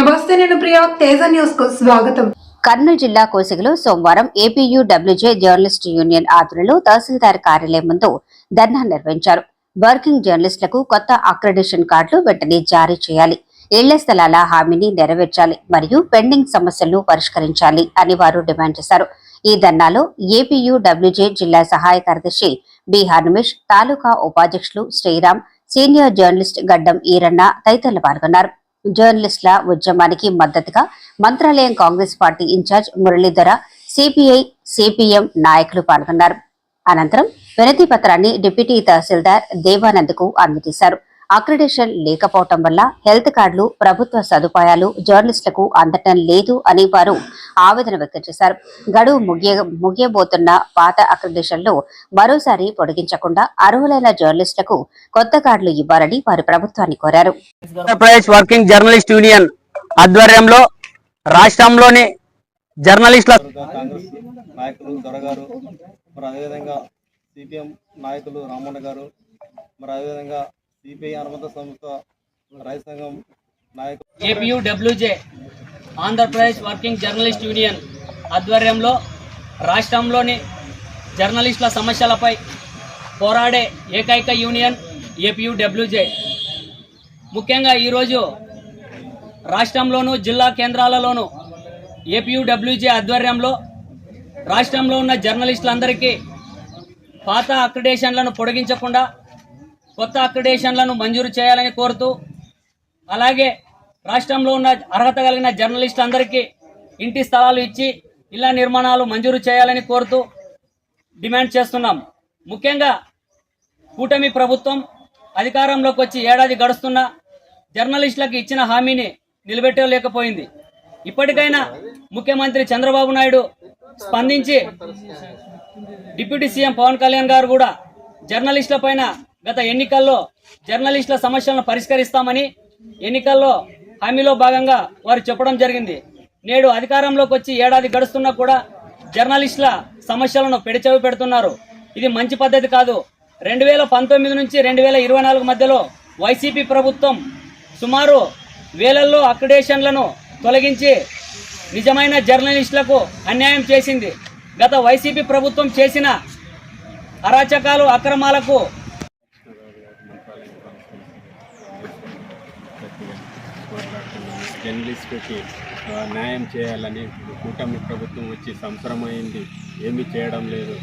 నమస్తే నేను ప్రియా తేజ న్యూస్కు స్వాగతం. కర్నూలు జిల్లా కోసిగలో సోమవారం ఏపీయూడబ్ల్యూజే జర్నలిస్ట్ యూనియన్ ఆధ్వర్యంలో తహసీల్దార్ కార్యాలయం ముందు ధర్నా నిర్వహించారు. వర్కింగ్ జర్నలిస్టులకు కొత్త అక్రెడిషన్ కార్డులు వెంటనే జారీ చేయాలి. ఇళ్ళ స్థలాల హామీని నెరవేర్చాలి మరియు పెండింగ్ సమస్యలను పరిష్కరించాలి అని వారు డిమాండ్ చేశారు. ఈ ధర్నాలో ఏపీయూడబ్ల్యూజే జిల్లా సహాయ కార్యదర్శి బి హనుమేష్ తాలూకా ఉపాధ్యక్షులు శ్రీరామ్ సీనియర్ జర్నలిస్ట్ గడ్డం ఈరన్న తదితరులు పాల్గొన్నారు. జర్నలిస్టుల ఉద్యమానికి మద్దతుగా Mantralayam Congress party incharge Muralidhara CPI CPM నాయకులు పాల్గొన్నారు. అనంతరం వినతి పత్రాన్ని డిప్యూటీ తహసీల్దార్ దేవానంద్కు అందజేశారు. అక్రిడేషన్ లేకపోవటం వల్ల హెల్త్ కార్డులు ప్రభుత్వ సదుపాయాలు జర్నలిస్టులకు అందటం లేదు అని వారు ఆవేదన వ్యక్తం చేశారు. గడువు ముగియ ముగియబోతున్న పాత అక్రిడేషన్లు మరోసారి పొడిగించకుండా అర్హులైన జర్నలిస్టులకు కొత్త కార్డులు ఇవ్వాలని వారు ప్రభుత్వాన్ని కోరారు. వర్కింగ్ జర్నలిస్ట్ యూనియన్ ఆధ్వర్యంలో రాష్ట్రంలోని జర్నలిస్టుల కాంగ్రెస్ నాయకులు దొరగారు. మరి అదేవిధంగా సిపిఎం నాయకులు రామన్న గారు. మరి అదేవిధంగా సిపిఐ అనుబంధ సంస్థ రైతు సంఘం నాయకులు A P U W J Andhra Pradesh working journalist union ఆధ్వర్యంలో రాష్ట్రంలోని జర్నలిస్టుల సమస్యలపై పోరాడే ఏకైక యూనియన్ ఏపీయూడబ్ల్యూజే. ముఖ్యంగా ఈరోజు రాష్ట్రంలోను జిల్లా కేంద్రాలలోనూ ఏపీయూడబ్ల్యూజే ఆధ్వర్యంలో రాష్ట్రంలో ఉన్న జర్నలిస్టులందరికీ పాత అక్రిడేషన్లను పొడిగించకుండా కొత్త అక్రిడేషన్లను మంజూరు చేయాలని కోరుతూ అలాగే రాష్ట్రంలో ఉన్న అర్హత కలిగిన జర్నలిస్ట్ అందరికీ ఇంటి స్థలాలు ఇచ్చి ఇళ్ళ నిర్మాణాలు మంజూరు చేయాలని కోరుతూ డిమాండ్ చేస్తున్నాం. ముఖ్యంగా కూటమి ప్రభుత్వం అధికారంలోకి వచ్చి ఏడాది గడుస్తున్న జర్నలిస్టులకు ఇచ్చిన హామీని నిలబెట్టలేకపోయింది. ఇప్పటికైనా ముఖ్యమంత్రి చంద్రబాబు నాయుడు స్పందించి డిప్యూటీ సీఎం పవన్ కళ్యాణ్ గారు కూడా జర్నలిస్టుల పైన గత ఎన్నికల్లో జర్నలిస్టుల సమస్యలను పరిష్కరిస్తామని ఎన్నికల్లో హామీలో భాగంగా వారు చెప్పడం జరిగింది. నేడు అధికారంలోకి వచ్చి ఏడాది గడుస్తున్నా కూడా జర్నలిస్టుల సమస్యలను పెడిచవి పెడుతున్నారు. ఇది మంచి పద్ధతి కాదు. రెండు వేల పంతొమ్మిది నుంచి రెండు వేల ఇరవై నాలుగు మధ్యలో వైసీపీ ప్రభుత్వం సుమారు వేలల్లో అక్రిడేషన్లను తొలగించి నిజమైన జర్నలిస్టులకు అన్యాయం చేసింది. గత వైసీపీ ప్రభుత్వం చేసిన అరాచకాలు అక్రమాలకు జర్నలిస్టుకి న్యాయం చేయాలని కూటమి ప్రభుత్వం వచ్చి సంవత్సరమైంది ఏమీ చేయడం లేదు.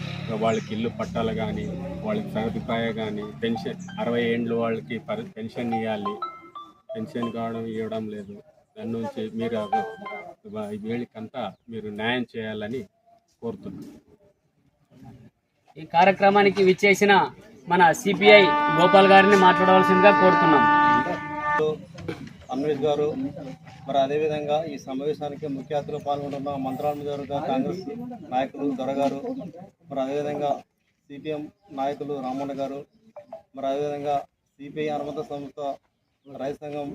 వాళ్ళకి ఇల్లు పట్టాలు కానీ వాళ్ళకి సదుపాయ కానీ పెన్షన్ అరవై ఏండ్లు వాళ్ళకి పెన్షన్ ఇవ్వాలి. పెన్షన్ కావడం ఇవ్వడం లేదు. దాని నుంచి మీరు వీళ్ళకంతా మీరు న్యాయం చేయాలని కోరుతున్నాను ఈ కార్యక్రమానికి విచ్చేసిన మన సిపిఐ గోపాల్ గారిని మాట్లాడవలసిందిగా కోరుతున్నాం. అన్వేష్ గారు మరి అదేవిధంగా ఈ సమావేశానికి ముఖ్య అతిథిలో పాల్గొంటున్న మంత్రాలు గారు కాంగ్రెస్ నాయకులు దొరగారు మరి అదేవిధంగా సిపిఎం నాయకులు రామన్న గారు మరి అదేవిధంగా సిపిఐ అనుమత సంస్థ రైతు సంఘం